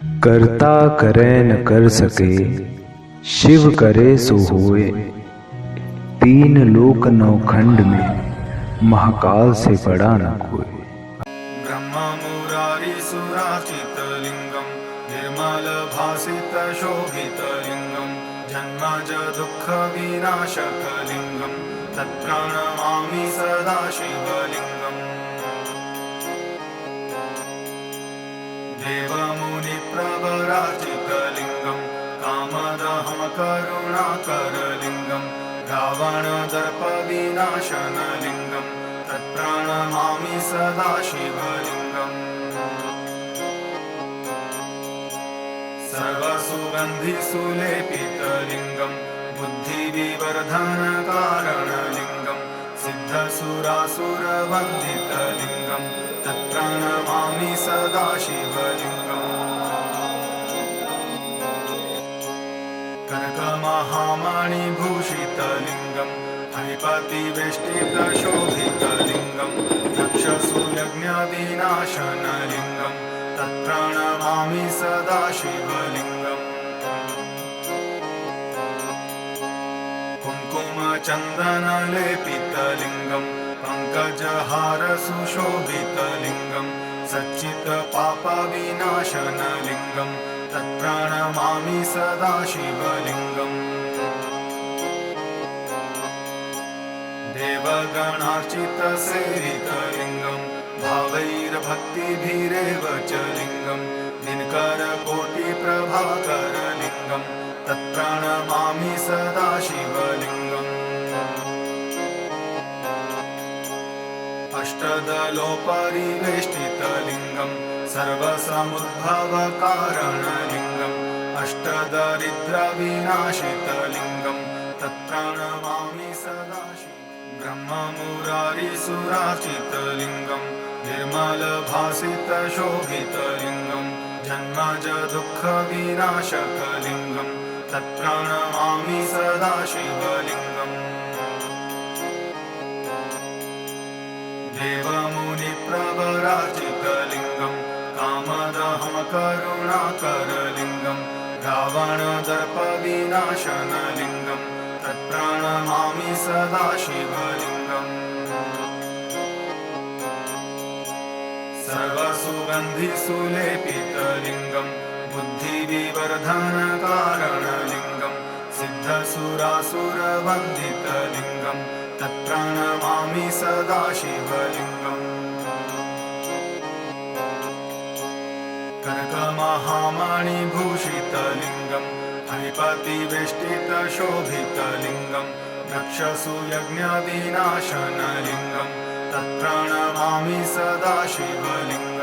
करता करे न कर सके, शिव करे सो होए। तीन लोक नौखंड में महाकाल से बड़ा न कोई ब्रह्ममुरारिसुराचितलिङ्गं निर्मलभासितशोभितलिङ्गं जन्मज दुःखविनाशकलिङ्गं तत्प्रणमामि सदा शिवलिङ्गम् देवमुनिप्रवराचितलिङ्गं करुणाकरलिङ्गं रावणदर्पविनाशनलिङ्गं तत्प्रणमामि सदा शिवलिङ्गम्। सर्वसुगन्धिसुलेपितलिङ्गं बुद्धिविवर्धनकारणलिङ्गं सिद्धसुरासुरवन्दितलिङ्गं तत्प्रणमामि सदा शिवलिङ्गम् कनकमहामणिभूषितलिङ्गं हरिपतिवेष्टितशोभितलिङ्गं यक्षसूयज्ञविनाशनलिङ्गं तत्प्रणमामि सदा शिवलिङ्गम्। कुङ्कुमचन्दनलेपितलिङ्गं पङ्कजहारसुशोभितलिङ्गं सच्चित्पापविनाशनलिङ्गं तत्प्रणमामि सदा शिवलिङ्गम्। देवगणार्चितसेवितलिङ्गं भावैर्भक्तिभिरेव च लिङ्गं दिनकरकोटिप्रभाकरलिङ्गं तत्प्रणमामि सदा शिवलिङ्गम्। अष्टदलोपरिवेष्टितलिङ्गं सर्वसमुद्भवकारणलिङ्गम् अष्टदरिद्रविनाशितलिङ्गं तत्प्रणमामि सदा शिव ब्रह्ममुरारिसुराचितलिङ्गं निर्मलभासितशोभितलिङ्गं जन्मज दुःखविनाशकलिङ्गं तत्प्रणमामि सदा शिवलिङ्गम् करुणाकरलिङ्गं रावणदर्पविनाशनलिङ्गं तत्प्रणमामि सदा शिवलिङ्गम्। सर्वसुगन्धिसुलेपितलिङ्गं बुद्धिविवर्धनकारणलिङ्गं सिद्धसुरासुरवन्दितलिङ्गं तत्प्रणमामि सदा शिवलिङ्गम् कनकमहामणिभूषितलिङ्गं हरिपतिवेष्टितशोभितलिङ्गं यक्षसूयज्ञविनाशनलिङ्गं तत्प्रणमामि सदा शिवलिङ्गम्